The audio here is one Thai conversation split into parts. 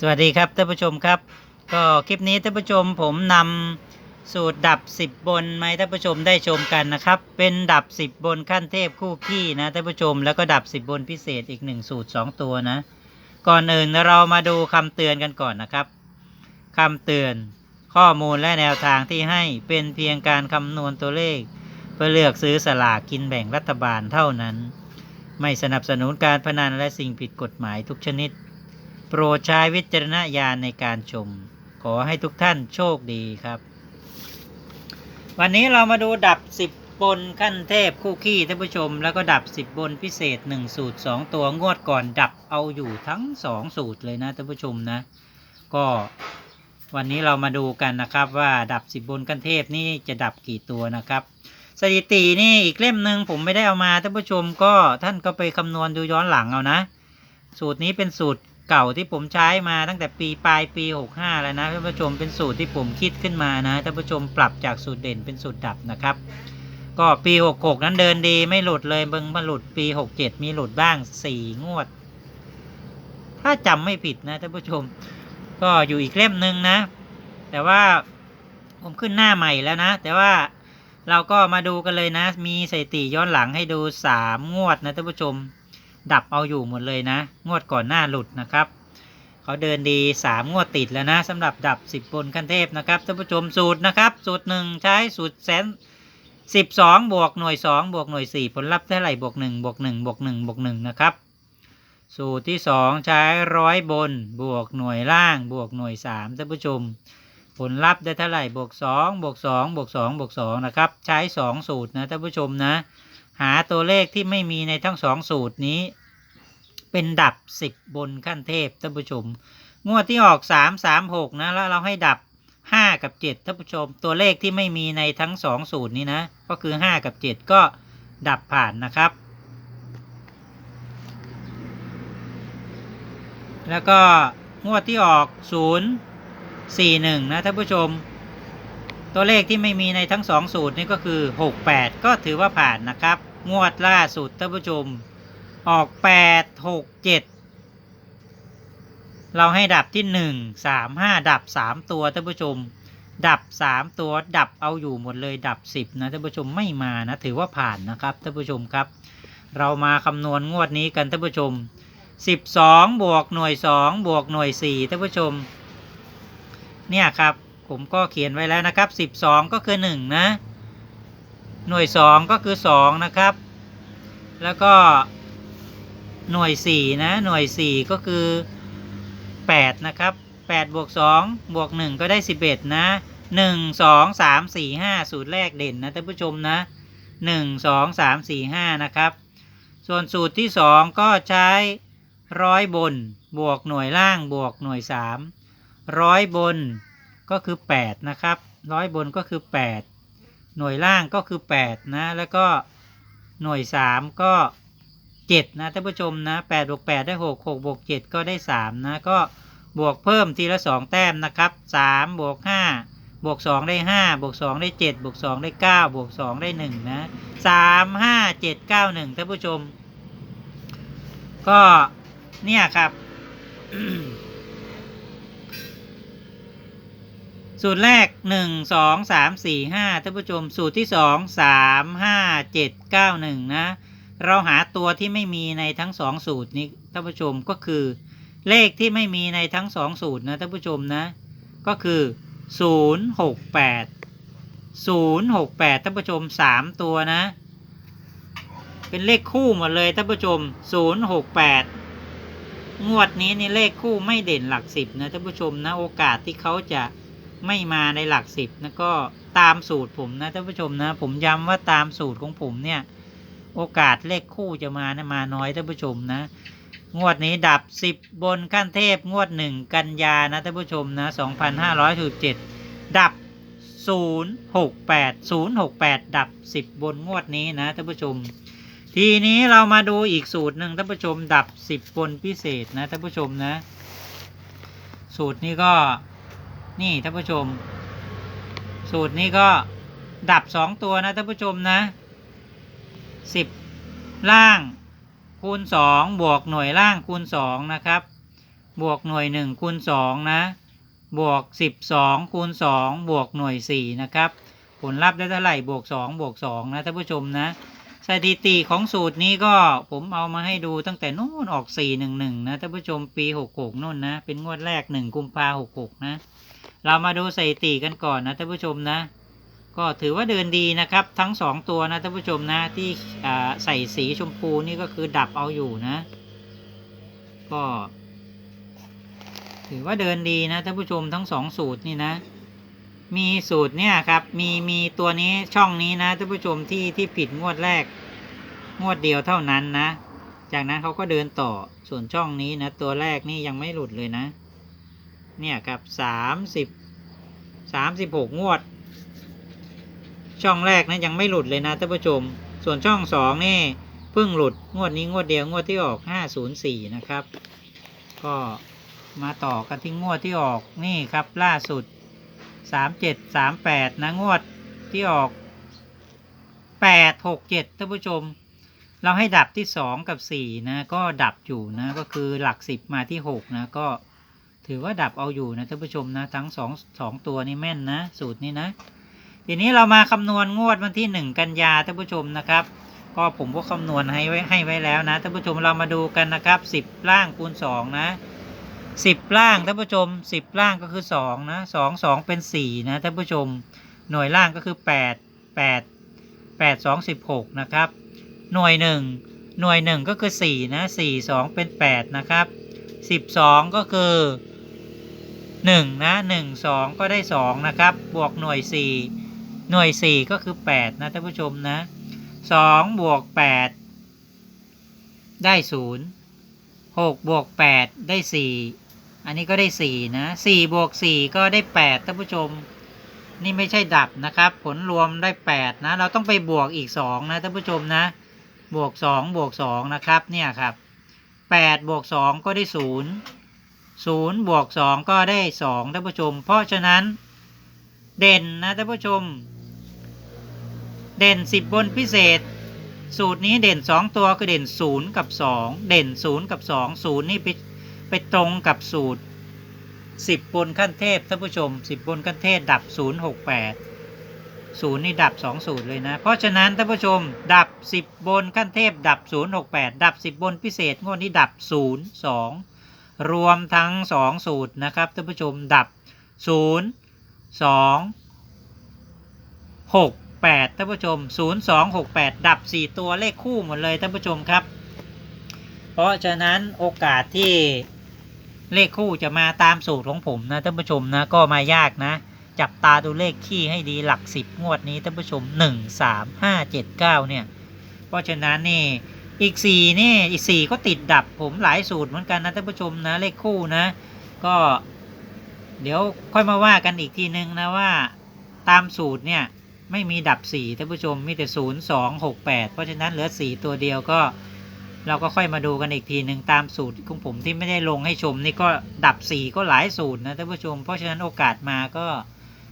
สวัสดีครับท่านผู้ชมครับ ก็คลิปนี้ท่านผู้ชมผมนำสูตรดับ 10 บนมาให้ท่านผู้ชมได้ชมกันนะครับ เป็นดับ 10 บนขั้นเทพคู่ขี้นะท่านผู้ชมแล้วก็ดับ 10 บนพิเศษอีก 1 สูตร 2 ตัวนะ ก่อนอื่นเรามาดูคำเตือนกันก่อนนะครับคำเตือนข้อมูลและแนวทางที่ให้เป็นเพียงการคำนวณตัวเลข เพื่อเลือกซื้อสลากกินแบ่งรัฐบาลเท่านั้น ไม่สนับสนุนการพนันและสิ่งผิดกฎหมายทุกชนิด โปรดใช้วิจารณญาณในการชม ขอให้ทุกท่านโชคดีครับ วันนี้เรามาดูดับ 10 บนขั้นเทพคู่ขี้ท่านผู้ชม แล้วก็ดับ 10 บนพิเศษ 1 สูตร 2 ตัวงวดก่อนดับเอาอยู่ทั้ง 2 สูตรเลยนะท่านผู้ชมนะ ก็วันนี้เรามาดูกันนะครับว่าดับ 10 บนขั้นเทพนี่จะดับกี่ตัวนะครับสถิตินี่อีกเล่มหนึ่งผมไม่ได้เอามาท่านผู้ชมก็ท่านก็ไปคำนวณดูย้อนหลังเอานะ สูตรนี้เป็นสูตร เก่าที่ผมใช้มาตั้งแต่ปีปลายปี 65 แล้วนะท่านผู้ชมเป็นสูตรที่ผมคิดขึ้นมานะท่านผู้ชมปรับจากสูตรเด่นเป็นสูตรดับนะครับ ก็ปี 66 นั้นเดินดีไม่หลุดเลยเบิ่งมาหลุดปี 67 มีหลุดบ้าง 4 งวด ถ้าจำไม่ผิดนะท่านผู้ชม ก็อยู่อีกเล่มหนึ่งนะ แต่ว่าผมขึ้นหน้าใหม่แล้วนะ แต่ว่าเราก็มาดูกันเลยนะ มีสถิติย้อนหลังให้ดู 3 งวดนะท่านผู้ชม ดับเอาอยู่หมดเลยนะ งวดก่อนหน้าหลุดนะครับเขาเดินดี 3 งวดติดแล้วนะสำหรับดับ 10 บนขั้นเทพนะครับท่านผู้ชมสูตรนะครับ สูตร 1 ใช้สูตรแสน12บวกหน่วย2บวกหน่วย4ผลลัพธ์เท่าไหร่บวก1บวก1บวก1บวก1นะครับ สูตรที่2ใช้ร้อยบน บวกหน่วยล่าง บวกหน่วย3ท่านผู้ชม ผลลัพธ์ได้เท่าไหร่บวก2บวก2บวก2บวก2นะครับ ใช้2สูตรนะท่านผู้ชมนะ หาตัวเลขที่ไม่มีในทั้งสองสูตรนี้ เป็นดับ10บบนขั้นเทพท่านผู้ชม งวดที่ออก3 3 6นะ แล้วเราให้ดับ5กับ7ท่านผู้ชมตัวเลขที่ไม่มีในทั้ง2สูตรนี้นะก็คือ5กับ7ก็ดับผ่านนะครับแล้วก็งวดที่ออก0 4 1นะท่านผู้ชม ตัวเลขที่ไม่มีในทั้งสองสูตรนี่ก็คือ 68 ก็ถือว่าผ่านนะครับ งวดล่าสุดท่านผู้ชม ออก8 6 7เจ็ดเราให้ดับที่1 3 5ดับ3ตัวท่านผู้ชม ดับ3ตัวดับเอาอยู่หมดเลยดับ10นะท่านผู้ชมไม่มานะ ถือว่าผ่านนะครับท่านผู้ชมครับ เรามาคำนวณงวดนี้กันท่านผู้ชม12บสองบวกหน่วย2บวกหน่วย4ท่านผู้ชม เนี่ยครับผมก็เขียนไว้แล้วนะครับ12ก็คือ1นะ หน่วย 2 ก็คือ 2 นะครับ แล้วก็หน่วย 4 นะ หน่วย 4 ก็คือ 8 นะครับ 8 บวก 2 บวก 1 ก็ได้ 11 นะ 1 2 3 4 5 สูตรแรกเด่นนะท่านผู้ชมนะ 1 2 3 4 5 นะครับ ส่วนสูตรที่ 2 ก็ใช้ร้อยบน บวกหน่วยล่างบวกหน่วย 3 ร้อยบนก็คือ 8 นะครับ ร้อยบนก็คือ 8 หน่วยล่างก็คือ 8 นะ แล้วก็หน่วย 3 ก็ 7 นะท่านผู้ชมนะ8บวก8ได้ 6 6บวก7ก็ได้ 3 นะ ก็บวกเพิ่มทีละ 2 แต้มนะครับ 3 บวก 5 บวก 2 ได้ 5 บวก 2 ได้ 7 บวก 2 ได้ 9 บวก 2 ได้ 1 นะ 3 5 7 9 1ท่านผู้ชม ก็เนี่ยครับ สูตรแรกหนึ่งสองสามสี่ห้าท่านผู้ชมสูตรที่สองสามห้าเจ็ดเก้าหนึ่งนะ เราหาตัวที่ไม่มีในทั้งสองสูตรนี้ท่านผู้ชมก็คือ เลขที่ไม่มีในทั้งสองสูตรนะท่านผู้ชมนะ ก็คือศูนย์หกแปดศูนย์หกแปดท่านผู้ชมสามตัวนะ เป็นเลขคู่หมดเลยท่านผู้ชมศูนย์หกแปดงวดนี้นี่เลขคู่ไม่เด่นหลักสิบนะท่านผู้ชมนะโอกาสที่เขาจะ ไม่มาในหลักสิบนะก็ตามสูตรผมนะท่านผู้ชมนะ ผมย้ำว่าตามสูตรของผมเนี่ย โอกาสเลขคู่จะมานะมาน้อยท่านผู้ชมนะ งวดนี้ดับสิบบนขั้นเทพงวดหนึ่งกันยานะท่านผู้ชมนะสองพันห้าร้อยสิบเจ็ดดับศูนย์หกแปดศูนย์หกแปดดับสิบบนงวดนี้นะท่านผู้ชม ทีนี้เรามาดูอีกสูตรหนึ่งท่านผู้ชม ดับสิบบนพิเศษนะท่านผู้ชมนะ สูตรนี้ก็ นี่ท่านผู้ชม สูตรนี้ก็ดับสองตัวนะท่านผู้ชมนะสิบล่างคูณสองบวกหน่วยล่างคูณสองนะครับ บวกหน่วยหนึ่งคูณสองนะ บวกสิบสองคูณสองบวกหน่วยสี่นะครับ ผลลัพธ์ได้เท่าไหร่บวกสองบวกสองนะท่านผู้ชมนะ สถิติของสูตรนี้ก็ผมเอามาให้ดูตั้งแต่นู่นออกสี่หนึ่งหนึ่งนะท่านผู้ชมปีหกหกนู่นนะ เป็นงวดแรกหนึ่งกุมภาหกหกนะ เรามาดูสถิติกันก่อนนะท่านผู้ชมนะ ก็ถือว่าเดินดีนะครับ ทั้งสองตัวนะท่านผู้ชมนะที่ใส่สีชมพูนี่ก็คือดับเอาอยู่นะ ก็ ถือว่าเดินดีนะท่านผู้ชมทั้งสองสูตรนี่นะ มีสูตรเนี่ยครับ มีมีตัวนี้ช่องนี้นะท่านผู้ชมที่ที่ผิดงวดแรก งวดเดียวเท่านั้นนะ จากนั้นเขาก็เดินต่อส่วนช่องนี้นะ ตัวแรกนี่ยังไม่หลุดเลยนะ เนี่ยครับสามสิบสามสิบหกงวด ช่องแรกนะยังไม่หลุดเลยนะท่านผู้ชม ส่วนช่องสองนี่เพิ่งหลุดงวดนี้งวดเดียวงวดที่ออกห้าศูนย์สี่นะครับ ก็มาต่อกันที่งวดที่ออกนี่ครับล่าสุดสามเจ็ดสามแปดนะงวดที่ออกแปดหกเจ็ดท่านผู้ชม เราให้ดับที่สองกับสี่นะก็ดับอยู่นะก็คือหลักสิบมาที่หกนะก็ ถือว่าดับเอาอยู่นะท่านผู้ชมนะ ทั้งสองสองตัวนี้แม่นนะ สูตรนี้นะ ทีนี้เรามาคำนวณงวดวันที่หนึ่งกันยาท่านผู้ชมนะครับ ก็ผมก็คำนวณให้ไว้ให้ไว้แล้วนะท่านผู้ชมเรามาดูกันนะครับสิบล่างคูณสองนะสิบล่างท่านผู้ชมสิบล่างก็คือสองนะสองสองเป็นสี่นะท่านผู้ชม หน่วยล่างก็คือแปดแปดแปดสองสิบหกนะครับ หน่วยหนึ่งหน่วยหนึ่งก็คือสี่นะสี่สองเป็นแปดนะครับสิบสองก็คือ หนึ่งนะหนึ่งสองก็ได้สองนะครับ บวกหน่วยสี่หน่วยสี่ก็คือแปดนะท่านผู้ชมนะสองบวกแปดได้ศูนย์หกบวกแปดได้สี่อันนี้ก็ได้สี่นะสี่บวกสี่ก็ได้แปดท่านผู้ชม นี่ไม่ใช่ดับนะครับ ผลรวมได้แปดนะ เราต้องไปบวกอีกสองนะท่านผู้ชมนะ บวกสองบวกสองนะครับ เนี่ยครับแปดบวกสองก็ได้ศู นย์ศูนย์บวกสองก็ได้สองท่านผู้ชม เพราะฉะนั้น เด่นนะท่านผู้ชม เด่นสิบบนพิเศษ สูตรนี้เด่นสองตัวคือเด่นศูนย์กับสองเด่นศูนย์กับสองศูนย์นี่ไปไปตรงกับสูตรสิบบนขั้นเทพท่านผู้ชมสิบบนขั้นเทพดับศูนย์หกแปดศูนย์นี่ดับสองสูตรเลยนะ เพราะฉะนั้นท่านผู้ชม ดับสิบบนขั้นเทพ ดับศูนย์หกแปดดับสิบบนพิเศษงวดนี้ดับศูนย์สอง รวมทั้งสองสูตรนะครับท่านผู้ชมดับศูนย์สองหกแปดท่านผู้ชมศูนย์สองหกแปดดับสี่ตัวเลขคู่หมดเลยท่านผู้ชมครับ เพราะฉะนั้นโอกาสที่เลขคู่จะมาตามสูตรของผมนะท่านผู้ชมนะก็มายากนะ จับตาดูเลขขี้ให้ดีหลักสิบงวดนี้ท่านผู้ชมหนึ่งสามห้าเจ็ดเก้าเนี่ย เพราะฉะนั้นนี่ อีกสี่นี่อีกสี่ก็ติดดับผมหลายสูตรเหมือนกันนะท่านผู้ชมนะเลขคู่นะ ก็เดี๋ยวค่อยมาว่ากันอีกทีนึงนะว่าตามสูตรเนี่ยไม่มีดับสี่ท่านผู้ชมมีแต่ศูนย์สองหกแปดเพราะฉะนั้นเหลือสี่ตัวเดียวก็ เราก็ค่อยมาดูกันอีกทีหนึ่งตามสูตรของผมที่ไม่ได้ลงให้ชมนี่ก็ดับสี่ก็หลายสูตรนะท่านผู้ชม เพราะฉะนั้นโอกาสมาก็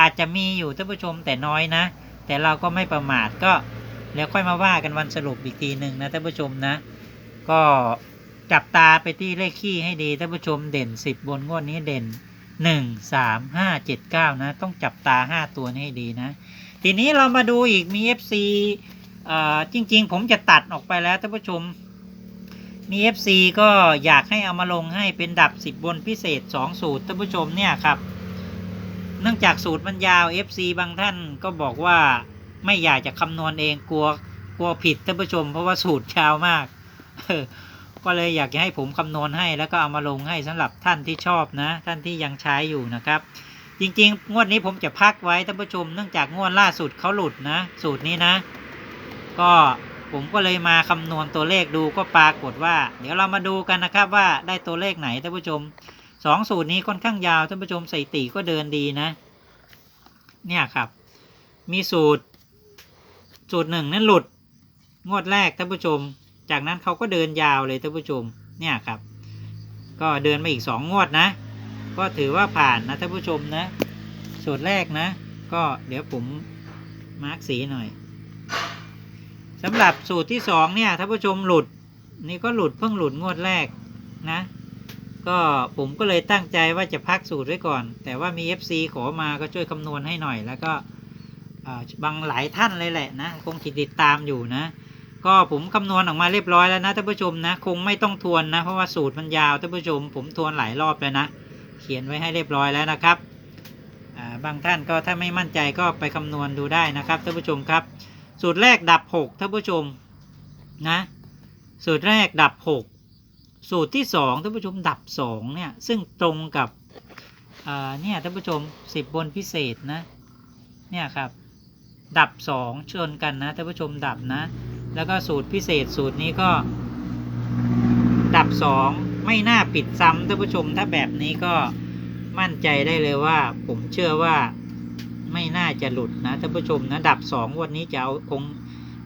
อาจจะมีอยู่ท่านผู้ชมแต่น้อยนะ แต่เราก็ไม่ประมาทก็ เดี๋ยวค่อยมาว่ากันวันสรุปอีกทีหนึ่งนะท่านผู้ชมนะ ก็จับตาไปที่เลขขี้ให้ดีท่านผู้ชมเด่นสิบบนงวดนี้เด่นหนึ่งสามห้าเจ็ดเก้านะ ต้องจับตาห้าตัวนี้ให้ดีนะ ทีนี้เรามาดูอีกมี FC เอ่อจริง ๆ ผมจะตัดออกไปแล้วท่านผู้ชมมี FC ก็อยากให้เอามาลงให้เป็นดับ 10 บนพิเศษ 2 สูตรท่านผู้ชมเนี่ยครับ เนื่องจากสูตรมันยาว FC บางท่านก็บอกว่า ไม่อยากจะคำนวณเองกลัวกลัวผิดท่านผู้ชม เพราะว่าสูตรยาวมากก็เลยอยากจะให้ผมคำนวณให้แล้วก็เอามาลงให้สำหรับท่านที่ชอบนะ ท่านที่ยังใช้อยู่นะครับ จริง ๆ งวดนี้ผมจะพักไว้ท่านผู้ชมเนื่องจากงวดล่าสุดเขาหลุดนะ สูตรนี้นะ ก็ผมก็เลยมาคำนวณตัวเลขดูก็ปรากฏว่า เดี๋ยวเรามาดูกันนะครับว่าได้ตัวเลขไหนท่านผู้ชมสองสูตรนี้ค่อนข้างยาวท่านผู้ชมสถิติก็เดินดีนะ เนี่ยครับ มีสูตร สูตรหนึ่งนั้นหลุด งวดแรกท่านผู้ชม จากนั้นเขาก็เดินยาวเลยท่านผู้ชม เนี่ยครับ ก็เดินมาอีกสองงวดนะ ก็ถือว่าผ่านนะท่านผู้ชมนะ สูตรแรกนะ ก็เดี๋ยวผมมาร์กสีหน่อยสำหรับสูตรที่สองเนี่ยท่านผู้ชมหลุด นี่ก็หลุดเพิ่งหลุดงวดแรกนะ ก็ผมก็เลยตั้งใจว่าจะพักสูตรไว้ก่อน แต่ว่ามี FC ขอมาก็ช่วยคำนวณให้หน่อยแล้วก็ บางหลายท่านเลยแหละนะคงติดตามอยู่นะ ก็ผมคำนวณออกมาเรียบร้อยแล้วนะท่านผู้ชมนะคงไม่ต้องทวนนะเพราะว่าสูตรมันยาวท่านผู้ชม ผมทวนหลายรอบแล้วนะ เขียนไว้ให้เรียบร้อยแล้วนะครับาบางท่านก็ถ้าไม่มั่นใจก็ไปคำนวณดูได้นะครับท่านผู้ชมครับ สูตรแรกดับ6ท่านผู้ชมนะสูตรแรกดับ 6 สูตรที่2ท่านผู้ชมดับ2เนี่ยซึ่งตรงกับเนี่ยท่านผู้ชม 10 บนพิเศษนะเนี่ยครับ ดับ 2 ชนกันนะท่านผู้ชมดับนะ แล้วก็สูตรพิเศษสูตรนี้ก็ ดับ 2 ไม่น่าปิดซ้ำท่านผู้ชมถ้าแบบนี้ก็มั่นใจได้เลยว่า ผมเชื่อว่าไม่น่าจะหลุดนะท่านผู้ชมนะดับ 2 วันนี้จะเอาคง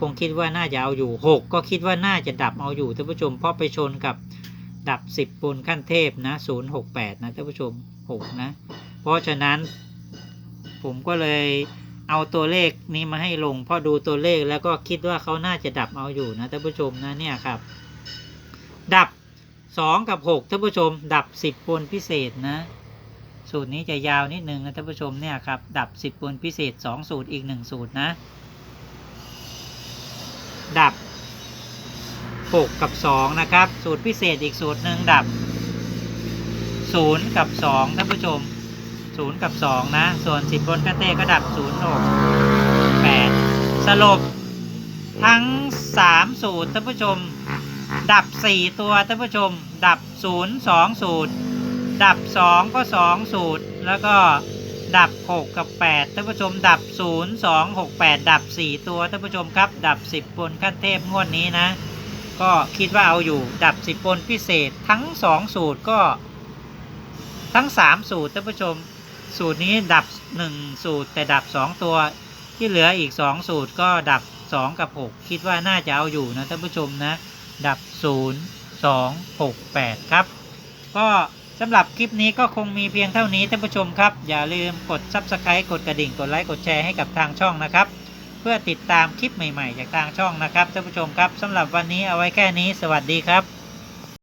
คงคิดว่าน่าจะเอาอยู่ 6 ก็คิดว่าน่าจะดับเอาอยู่ท่านผู้ชมเพราะไปชนกับดับ 10บนขั้นเทพนะ068 นะท่านผู้ชม 6 นะ เพราะฉะนั้นผมก็เลย เอาตัวเลขนี้มาให้ลงเพราะดูตัวเลขแล้วก็คิดว่าเขาน่าจะดับเอาอยู่นะท่านผู้ชมนะเนี่ยครับ ดับ 2 กับ6ท่านผู้ชม ดับ 10บนพิเศษนะ สูตรนี้จะยาวนิดนึงนะท่านผู้ชมเนี่ยครับ ดับ 10บนพิเศษ 2 สูตรอีก 1 สูตรนะ ดับ 6 กับ 2 นะครับ สูตรพิเศษอีกสูตรหนึ่งดับ 0 กับ 2ท่านผู้ชม 0 กับ 2 นะ ส่วน 10บนกระเต้ก็ดับ 0 6 8 สรุปทั้ง 3 สูตรท่านผู้ชม ดับ 4 ตัวท่านผู้ชม ดับ 0 2 สูตร ดับ 2 ก็ 2 สูตร แล้วก็ดับ 6 กับ 8ท่านผู้ชม ดับ 0 2 6 8 ดับ 4 ตัวท่านผู้ชมครับ ดับ 10บนขั้นเทพงวดนี้นะ ก็คิดว่าเอาอยู่ ดับ 10บนพิเศษทั้ง 2 สูตรก็ทั้ง 3 สูตรท่านผู้ชม สูตรนี้ดับ 1 สูตรแต่ดับ 2 ตัว ที่เหลืออีก 2 สูตรก็ดับ 2 กับ 6 คิดว่าน่าจะเอาอยู่นะท่านผู้ชมนะ ดับ 0 2 6 8 ครับ ก็สำหรับคลิปนี้ก็คงมีเพียงเท่านี้ท่านผู้ชมครับ อย่าลืมกด Subscribe กดกระดิ่ง กดไลค์ กดแชร์ให้กับทางช่องนะครับ เพื่อติดตามคลิปใหม่ๆ จากทางช่องนะครับท่านผู้ชมครับสำหรับวันนี้เอาไว้แค่นี้ สวัสดีครับ